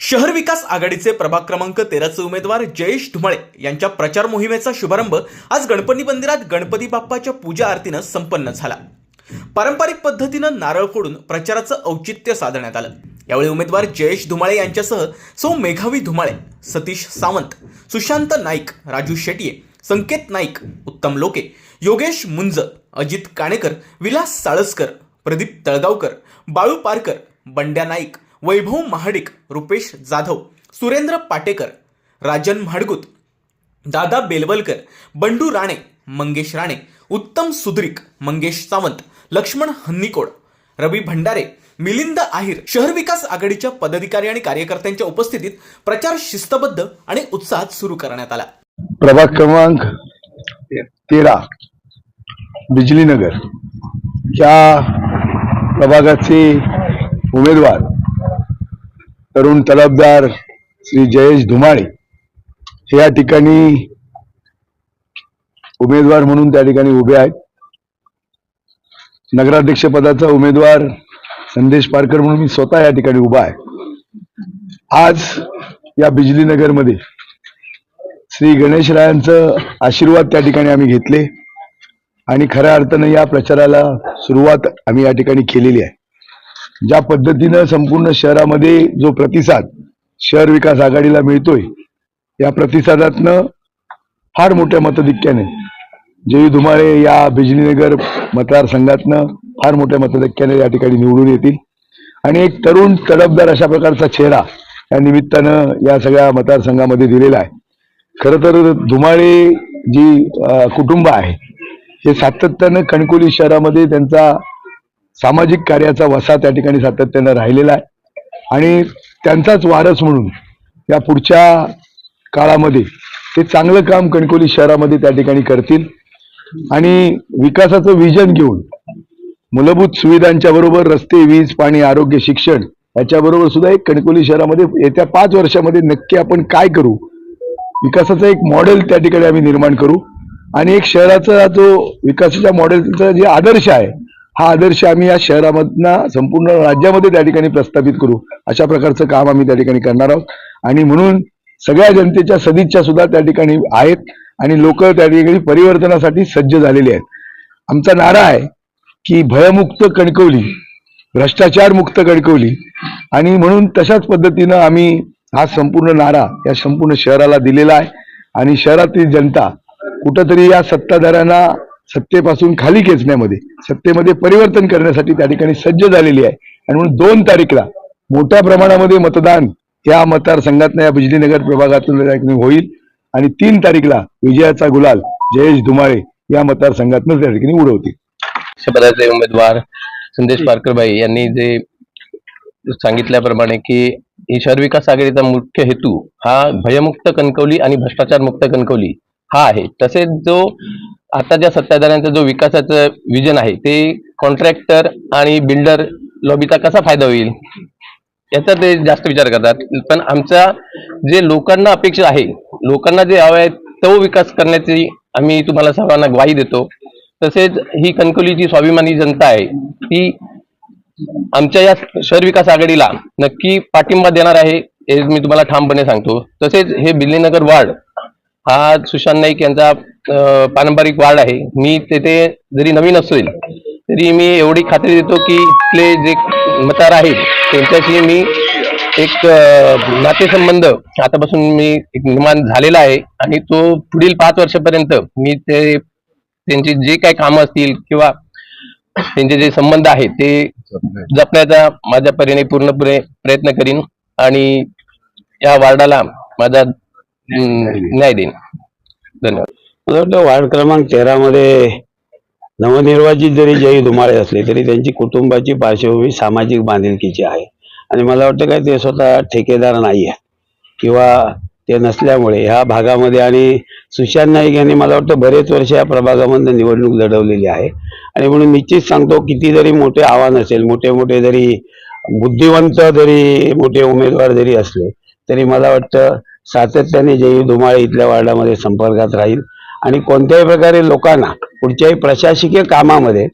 शहर विकास आघाडीचे प्रभाग क्रमांक तेराचे उमेदवार जयेश धुमळे यांच्या प्रचार मोहिमेचा शुभारंभ आज गणपती मंदिरात गणपती बाप्पाच्या पूजा आरतीनं संपन्न झाला. पारंपरिक पद्धतीनं नारळ फोडून प्रचाराचं औचित्य साधण्यात आलं. यावेळी उमेदवार जयेश धुमाळे यांच्यासह सौ मेघावी धुमाळे सतीश सावंत सुशांत नाईक राजू शेटिये संकेत नाईक उत्तम लोके योगेश मुंज अजित काणेकर विलास साळसकर प्रदीप तळगावकर बाळू पारकर बंड्या नाईक वैभव महाडिक रुपेश जाधव सुरेंद्र पाटेकर राजन म्हाडगुत दादा बेलवलकर बंडू राणे मंगेश राणे उत्तम सुद्रिक मंगेश सावंत लक्ष्मण हन्निकोड रवी भंडारे मिलिंद आहिर शहर विकास आघाडीच्या पदाधिकारी आणि कार्यकर्त्यांच्या उपस्थितीत प्रचार शिस्तबद्ध आणि उत्साहात सुरू करण्यात आला. प्रभाग क्रमांक तेरा बिजलीनगर. या प्रभागाचे उमेदवार तरुण तलबदार श्री जयेश धुमाळे या ठिकाणी उमेदवार म्हणून त्या ठिकाणी उभे आहेत. नगराध्यक्ष पदाचा उमेदवार संदेश पारकर म्हणून मी स्वतः या ठिकाणी उभा आहे. आज या बिजलीनगरमध्ये श्री गणेशरायांचं आशीर्वाद त्या ठिकाणी आम्ही घेतले आणि खऱ्या अर्थानं या प्रचाराला सुरुवात आम्ही या ठिकाणी केलेली आहे. ज्या पद्धतीनं संपूर्ण शहरामध्ये जो प्रतिसाद शहर विकास आघाडीला मिळतोय या प्रतिसादातनं फार मोठ्या मतधिक्याने जयू धुमाळे या बिजलीनगर मतदारसंघातनं फार मोठ्या मतधिक्याने या ठिकाणी निवडून येतील. आणि एक तरुण तडफदार अशा प्रकारचा चेहरा या निमित्तानं या सगळ्या मतदारसंघामध्ये दिलेला आहे. खरं तर धुमाळे जी कुटुंब आहे हे सातत्यानं कणकोली शहरामध्ये त्यांचा सामाजिक कार्याचा वसा त्या ठिकाणी सातत्यानं राहिलेला आहे. आणि त्यांचाच वारस म्हणून या पुढच्या काळामध्ये. ते चांगलं काम कणकोली शहरामध्ये त्या ठिकाणी करतील. आणि विकासाचं विजन घेऊन मूलभूत सुविधांच्या बरोबर रस्ते वीज पाणी आरोग्य शिक्षण याच्याबरोबर सुद्धा एक कणकोली शहरामध्ये येत्या पाच वर्षामध्ये नक्की आपण काय करू? विकासाचं एक मॉडेल त्या ठिकाणी आम्ही निर्माण करू. आणि एक शहराचा जो विकासाच्या मॉडेलचा जे आदर्श आहे हा आदर्श आम्ही या शहरामधनं संपूर्ण राज्यामध्ये त्या ठिकाणी प्रस्थापित करू. अशा प्रकारचं काम आम्ही त्या ठिकाणी करणार आहोत. आणि म्हणून सगळ्या जनतेच्या सदिच्छा सुद्धा त्या ठिकाणी आहेत आणि लोक त्या ठिकाणी परिवर्तनासाठी सज्ज झालेले आहेत. आमचा नारा आहे की भयमुक्त कणकवली भ्रष्टाचार मुक्त कणकवली आणि म्हणून तशाच पद्धतीनं आम्ही हा संपूर्ण नारा या संपूर्ण शहराला दिलेला आहे आणि शहरातील जनता कुठंतरी या सत्ताधाऱ्यांना सत्तेपासून खाली खेचण्यामध्ये सत्तेमध्ये परिवर्तन करण्यासाठी त्या ठिकाणी सज्ज झालेली आहे. आणि म्हणून दोन तारीखला मोठ्या प्रमाणामध्ये मतदान त्या मतदारसंघातनं या बिजलीनगर प्रभागातून होईल. आणि तीन तारीखला विजयाचा गुलाल जयेश धुमाळे या मतदारसंघातनं त्या ठिकाणी उडवतील. पदाचे उमेदवार संदेश पारकरबाई यांनी जे सांगितल्याप्रमाणे की ही शहर विकास आघाडीचा मुख्य हेतू हा भयमुक्त कणकवली आणि भ्रष्टाचार मुक्त कणकवली हा आहे. तसेच जो आता ज्या सत्ताधाऱ्यांचा जो विकासाचं विजन आहे ते कॉन्ट्रॅक्टर आणि बिल्डर लॉबीचा कसा फायदा होईल? याचा ते जास्त विचार करतात. पण आमचा जे लोकांना अपेक्षा आहे लोकांना जे हवं आहे तो विकास करण्याची आम्ही तुम्हाला सर्वांना ग्वाही देतो. तसेच ही कणकवलीची स्वाभिमानी जनता आहे ती आमच्या या शहर विकास आघाडीला नक्की पाठिंबा देणार आहे हे मी तुम्हाला ठामपणे सांगतो. तसेच हे बिल्लीनगर वार्ड हा सुशांत नाईक यांचा पारंपरिक वार्ड आहे. मी तेथे जरी नवीन असेल तरी मी एवढी खात्री देतो की इथले जे मतदार आहेत त्यांच्याशी मी एक नातेसंबंध आतापासून मी एक निर्माण झालेला आहे आणि तो पुढील पाच वर्षापर्यंत मी ते त्यांची जे काही कामं असतील किंवा त्यांचे जे संबंध आहेत ते जपण्याचा माझ्या परीने पूर्णपणे प्रयत्न करीन आणि या वार्डाला माझा न्याय देईन. धन्यवाद. वार्ड क्रमांक तेरा मध्ये नवनिर्वाचित जरी जयी धुमाळे असले तरी त्यांची कुटुंबाची पार्श्वभूमी सामाजिक बांधिलकीची आहे. आणि मला वाटतं काय ते स्वतः ठेकेदार नाही आहे किंवा ते नसल्यामुळे ह्या भागामध्ये आणि सुशांत नाईक यांनी मला वाटतं बरेच वर्ष या प्रभागामध्ये निवडणूक लढवलेली आहे. आणि म्हणून निश्चित सांगतो किती जरी मोठे आव्हान असेल मोठे मोठे जरी बुद्धिवंत जरी मोठे उमेदवार जरी असले तरी मला वाटतं सातत्याने जयी धुमाळे इथल्या वार्डामध्ये संपर्कात राहील. आणि कोणत्याही प्रकारे लोकांना कुठच्याही प्रशासकीय कामामध्ये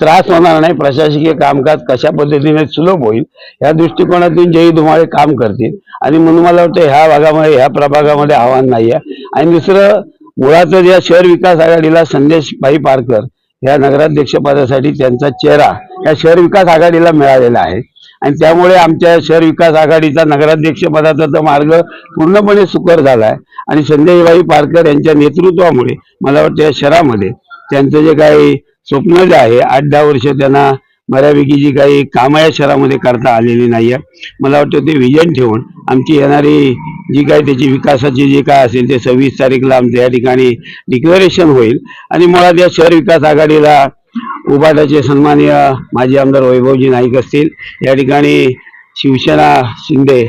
त्रास होणार नाही प्रशासकीय कामकाज कशा पद्धतीने सुलभ होईल या दृष्टिकोनातून जेही धुमाळे काम करतील. आणि म्हणून मला वाटतं ह्या भागामध्ये ह्या प्रभागामध्ये आव्हान नाही आहे आणि दुसरं मुळातच या शहर विकास आघाडीला संदेश भाई पारकर या नगराध्यक्षपदासाठी त्यांचा चेहरा या शहर विकास आघाडीला मिळालेला आहे. आणि त्यामुळे आमच्या शहर विकास आघाडीचा नगराध्यक्ष पदाचा मार्ग पूर्णपणे सुकर झाला आहे आणि संदेशभाई पारकर यांच्या नेतृत्वामुळे मला वाटतं या शहरामध्ये त्यांचं जे काही स्वप्न जे आहे आठ दहा वर्ष त्यांना बऱ्यापैकी जी काही कामं या शहरामध्ये करता आलेली नाही आहे मला वाटतं ते विजन ठेवून आमची येणारी जी काही त्याची विकासाची जी काय असेल ते सव्वीस तारीखला आमचं या ठिकाणी डिक्लेरेशन होईल. आणि मुळात या शहर विकास आघाडीला उबाटाचे सन्माननीय माजी आमदार वैभवजी नाईक असतील. या ठिकाणी शिवसेना शिंदे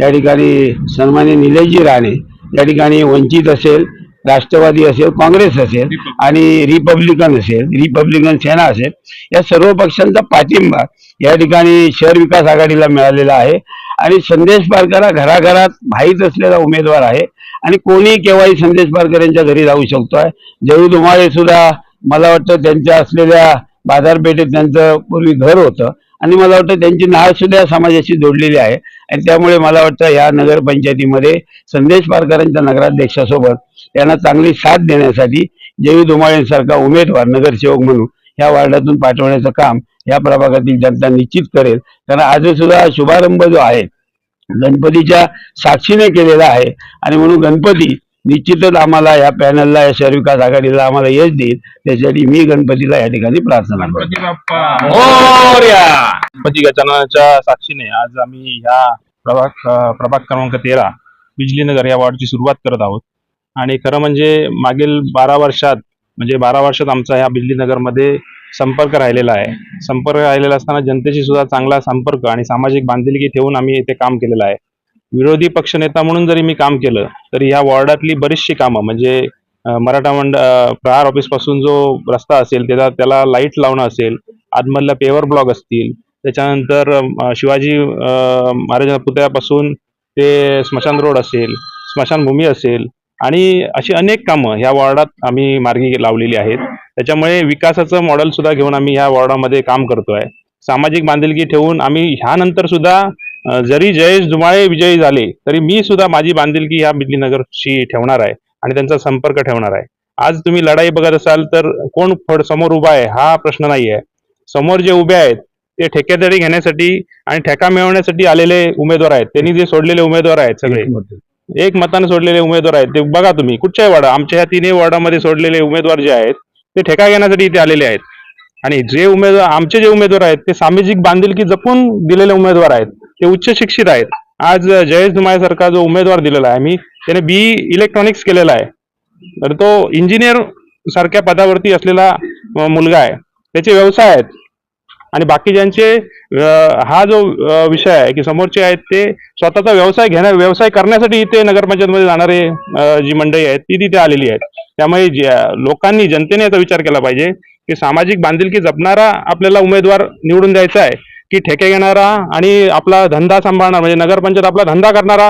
या ठिकाणी सन्मान्य निलेशजी राणे या ठिकाणी वंचित असेल राष्ट्रवादी असेल काँग्रेस असेल आणि रिपब्लिकन असेल रिपब्लिकन सेना असेल या सर्व पक्षांचा पाठिंबा या ठिकाणी शहर विकास आघाडीला मिळालेला आहे. आणि संदेश पारकर हा घराघरात माहीत असलेला उमेदवार आहे. आणि कोणी केव्हाही संदेश पारकर यांच्या घरी जाऊ शकतोय. जयू धुमाळे सुद्धा मला वाटतं त्यांच्या असलेल्या बाजारपेठेत त्यांचं पूर्वी घर होतं. आणि मला वाटतं त्यांची नाळ सुद्धा समाजाशी जोडलेली आहे. आणि त्यामुळे मला वाटतं या नगरपंचायतीमध्ये संदेश पारकरांच्या नगराध्यक्षासोबत त्यांना चांगली साथ देण्यासाठी जेवी धुमाळेंसारखा उमेदवार नगरसेवक म्हणून या वार्डातून पाठवण्याचं काम या प्रभागातील जनता निश्चित करेल. कारण आज सुद्धा शुभारंभ जो आहे गणपतीच्या साक्षीने केलेला आहे. आणि म्हणून गणपती निश्चितच आम्हाला या पॅनलला या शहर विकास आघाडीला आम्हाला यश देईल. त्यासाठी मी गणपतीला या ठिकाणी प्रार्थना करतो. गणपती गजाननाच्या साक्षीने आज आम्ही ह्या प्रभाग प्रभाग क्रमांक तेरा बिजलीनगर या वॉर्डची सुरुवात करत आहोत. आणि खरं म्हणजे मागील बारा वर्षात म्हणजे बारा वर्षात आमचा ह्या बिजलीनगरमध्ये संपर्क राहिलेला आहे. संपर्क राहिलेला असताना जनतेशी सुद्धा चांगला संपर्क आणि सामाजिक बांधिलकी ठेवून आम्ही इथे काम केलेलं आहे. विरोधी पक्षनेता म्हणून जरी मी काम केलं तरी ह्या वॉर्डातली बरीचशी कामं म्हणजे मराठा मंड प्रहार ऑफिसपासून जो रस्ता असेल त्याला त्याला लाइट लावणं असेल आतमधल्या पेवर ब्लॉक असतील त्याच्यानंतर शिवाजी महाराजांच्या महाराज पुतळ्यापासून ते स्मशान रोड असेल स्मशानभूमी असेल आणि अशी अनेक कामं ह्या वॉर्डात आम्ही मार्गी लावलेली आहेत. त्याच्यामुळे विकासाचं मॉडेल सुद्धा घेऊन आम्ही ह्या वॉर्डामध्ये काम करतोय. सामाजिक बांधिलकी ठेवून आम्ही ह्यानंतर सुद्धा जरी जयेश दुमाळे विजयी झाले तरी मी सुद्धा माझी बांधिलकी ह्या बिजलीनगरशी ठेवणार आहे आणि त्यांचा संपर्क ठेवणार आहे. आज तुम्ही लढाई बघत असाल तर कोण फड समोर उभा आहे हा प्रश्न नाही आहे समोर जे उभे आहेत ते ठेकेदारी घेण्यासाठी आणि ठेका मिळवण्यासाठी आलेले उमेदवार आहेत. त्यांनी जे सोडलेले उमेदवार आहेत सगळे. एक मताने सोडलेले उमेदवार आहेत. ते बघा तुम्ही कुठच्याही वॉर्डा आमच्या ह्या तिन्ही वॉर्डामध्ये सोडलेले उमेदवार जे आहेत ते ठेका घेण्यासाठी इथे आलेले आहेत. आणि जे उमेदवार आमचे जे उमेदवार आहेत ते सामाजिक बांधिलकी जपून दिलेले उमेदवार आहेत. ते उच्च शिक्षित आहेत. आज जयेश धुमाळे सारखा जो उमेदवार दिलेला आहे मी त्याने बी इलेक्ट्रॉनिक्स केलेला आहे. तर तो इंजिनियर सारख्या पदावरती असलेला मुलगा आहे. त्याचे व्यवसाय आहेत. आणि बाकी ज्यांचे हा जो विषय आहे की समोरचे आहेत ते स्वतःचा व्यवसाय घेण्या व्यवसाय करण्यासाठी इथे नगरपंचायतमध्ये जाणारे जी मंडळी आहेत ती तिथे आलेली आहेत. त्यामुळे ज्या- लोकांनी जनतेने याचा विचार केला पाहिजे की सामाजिक बांधिलकी जपणारा आपल्याला उमेदवार निवडून द्यायचा आहे. की ठेके घेणारा आणि आपला धंदा सांभाळणार म्हणजे नगरपंचायत आपला धंदा करणारा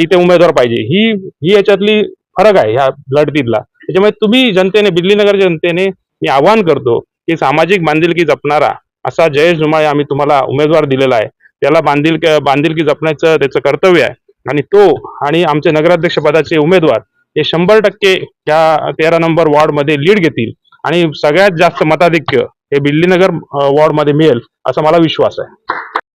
इथे उमेदवार पाहिजे. ही ही याच्यातली फरक आहे ह्या लढतीतला. त्याच्यामुळे तुम्ही जनतेने बिजलीनगर जनतेने मी आवाहन करतो की सामाजिक बांधिलकी जपणारा असा जयेश धुमाळे आम्ही तुम्हाला उमेदवार दिलेला आहे. त्याला बांधिल बांधिलकी जपण्याचं त्याचं कर्तव्य आहे. आणि तो आणि आमचे नगराध्यक्ष पदाचे उमेदवार हे शंभर टक्के या तेरा नंबर वॉर्डमध्ये लीड घेतील. आणि सगळ्यात जास्त मताधिक्य हे बिल्लीनगर वॉर्डमध्ये मिळेल असा मला विश्वास आहे.